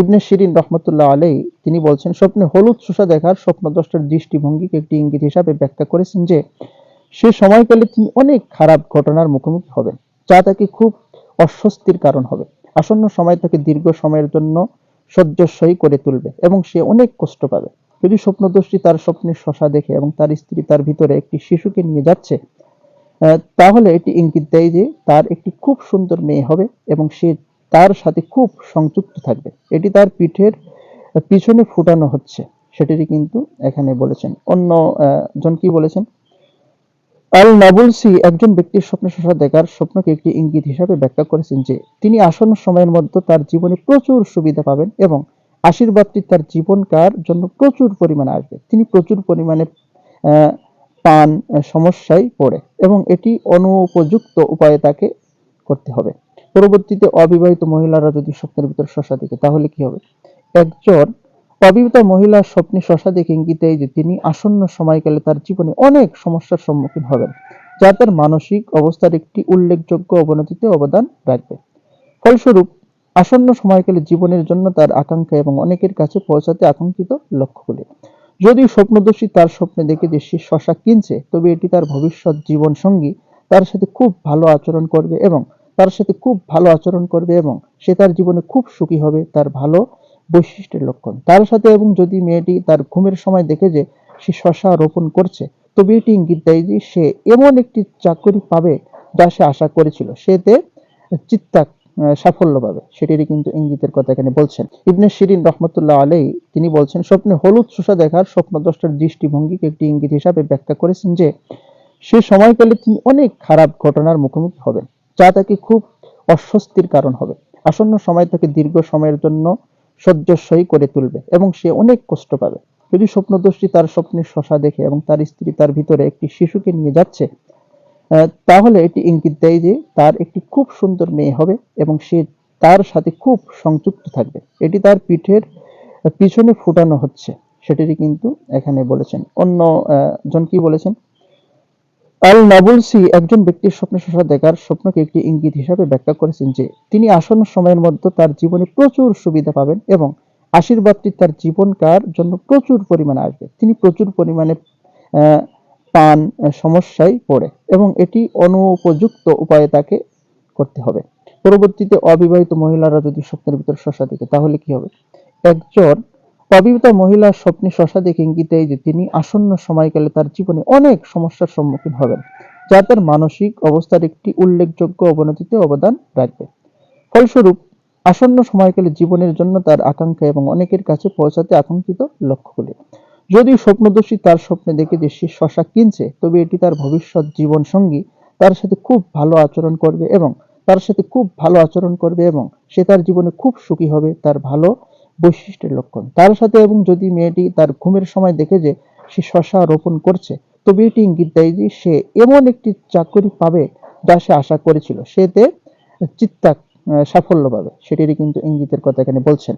ইবনে শিরিন রহমতুল্লাহ আলাই তিনি বলছেন, স্বপ্নে হলুদ শোষা দেখার স্বপ্নদ্রষ্টার দৃষ্টিভঙ্গিকে একটি ইঙ্গিত হিসাবে ব্যাখ্যা করেছেন যে, সে সময়কালে তিনি অনেক খারাপ ঘটনার মুখোমুখি হবেন, যা তাকে খুব অস্বস্তির কারণ হবে। আসন্ন সময় তাকে দীর্ঘ সময়ের জন্য সহ্যসই করে তুলবে এবং সে অনেক কষ্ট পাবে। যদি স্বপ্নদর্শী তার স্বপ্নের শশা দেখে এবং তার স্ত্রী তার ভিতরে একটি শিশুকে নিয়ে যাচ্ছে তাহলে এটি ইঙ্গিত দেয় যে, তার একটি খুব সুন্দর মেয়ে হবে এবং সে তার সাথে খুব সংযুক্ত থাকবে। এটি তার পিঠের পিছনে ফুটানো হচ্ছে। সেটি কিন্তু এখানে বলেছেন। অন্য জন কি বলেছেন? আল নাবুলসি একজন ব্যক্তির স্বপ্ন শশা দেখার স্বপ্নকে একটি ইঙ্গিত হিসাবে ব্যাখ্যা করেছেন যে, তিনি আসন্ন সময়ের মধ্যে তার জীবনে প্রচুর সুবিধা পাবেন এবং আশীর্বাদটি তার জীবনকার জন্য প্রচুর পরিমাণে আসবে। তিনি প্রচুর পরিমাণে পান সমস্যায় পড়ে এবং এটি অনুপযুক্ত উপায়ে তাকে করতে হবে। পরবর্তীতে অবিবাহিত মহিলারা যদি স্বপ্নের ভিতর শশা দেখে, তাহলে কি হবে? একজন অবিবাহিত মহিলার স্বপ্নে শশা দেখে ইঙ্গিত যে তিনি আসন্ন সময়কালে তার জীবনে অনেক সমস্যার সম্মুখীন হবেন, যা তার মানসিক অবস্থার একটি উল্লেখযোগ্য অবনতিতে অবদান রাখবে। ফলস্বরূপ, আসন্ন সময়কালে জীবনের জন্য তার আকাঙ্ক্ষা এবং অনেকের কাছে পৌঁছাতে আকাঙ্ক্ষিত লক্ষ্যগুলি। যদি স্বপ্নদর্শী তার স্বপ্নে দেখে যে সে শশা কিনছে, তবে এটি তার ভবিষ্যৎ জীবন সঙ্গী তার সাথে খুব ভালো আচরণ করবে এবং তার সাথে খুব ভালো আচরণ করবে এবং সে তার জীবনে খুব সুখী হবে, তার ভালো বৈশিষ্ট্যের লক্ষণ। তার সাথে এবং যদি মেয়েটি তার ঘুমের সময় দেখে যে সে শশা রোপণ করছে তবে এটি ইঙ্গিত দেয় যে সে এমন একটি চাকরি পাবে যা সে আশা করেছিল। সেতে চিত্তা সাফল্য পাবে। সেটিরই কিন্তু ইঙ্গিতের কথা এখানে বলছেন। ইবনে শিরিন রহমতুল্লাহ আলাই তিনি বলছেন, স্বপ্নে হলুদ শোষা দেখার স্বপ্নদ্রষ্টার দৃষ্টিভঙ্গিকে একটি ইঙ্গিত হিসাবে ব্যাখ্যা করেছেন যে, সে সময়কালে তিনি অনেক খারাপ ঘটনার মুখোমুখি হবেন। যা তাকে খুব অস্বস্তির কারণ হবে। আসন্ন সময় তাকে দীর্ঘ সময়ের জন্য সহ্যসই করে তুলবে এবং সে অনেক কষ্ট পাবে। যদি স্বপ্নদর্শী তার স্বপ্নের শশা দেখে এবং তার স্ত্রী তার ভিতরে একটি শিশুকে নিয়ে যাচ্ছে তাহলে এটি ইঙ্গিত দেয় যে তার একটি খুব সুন্দর মেয়ে হবে এবং সে তার সাথে খুব সংযুক্ত থাকবে। এটি তার পিঠের পিছনে ফুটানো হচ্ছে। সেটিরই কিন্তু এখানে বলেছেন। অন্য জন কি বলেছেন? আল নাবুলসি একজন ব্যক্তির স্বপ্ন শশা দেখার স্বপ্নকে একটি ইঙ্গিত হিসাবে ব্যাখ্যা করেছেন যে, তিনি আসন্ন সময়ের মধ্যে তার জীবনে প্রচুর সুবিধা পাবেন এবং আশীর্বাদটি তার জীবনকার জন্য প্রচুর পরিমাণে আসবে। তিনি প্রচুর পরিমাণে পান সমস্যায় পড়ে এবং এটি অনুপযুক্ত উপায়ে তাকে করতে হবে। পরবর্তীতে অবিবাহিত মহিলারা যদি স্বপ্নের ভিতর শশা দেখে, তাহলে কি হবে? একজন অবিবাহিত মহিলার স্বপ্নে শশা দেখে ইঙ্গিত যে তিনি আসন্ন সময়কালে তার জীবনে অনেক সমস্যার সম্মুখীন হবেন, যা তার মানসিক অবস্থার একটি উল্লেখযোগ্য অবনতিতে অবদান রাখবে। ফলস্বরূপ, আসন্ন সময়কালে জীবনের জন্য তার আকাঙ্ক্ষা এবং অনেকের কাছে পৌঁছাতে আকাঙ্ক্ষিত লক্ষ্যগুলি যদি স্বপ্নদর্শী তার স্বপ্নে দেখে যে সে শশা কিনছে, তবে এটি তার ভবিষ্যৎ জীবন সঙ্গী তার সাথে খুব ভালো আচরণ করবে এবং তার সাথে খুব ভালো আচরণ করবে এবং সে তার জীবনে খুব সুখী হবে, তার ভালো বৈশিষ্ট্যের লক্ষণ। তার সাথে এবং যদি মেয়েটি তার ঘুমের সময় দেখে যে সে শশা রোপণ করছে, তবে এটি ইঙ্গিত দেয় যে সে এমন একটি চাকরি পাবে যা সে আশা করেছিল। সেতে চিত্তাক সাফল্য পাবে। সেটিরই কিন্তু ইঙ্গিতের কথা এখানে বলছেন।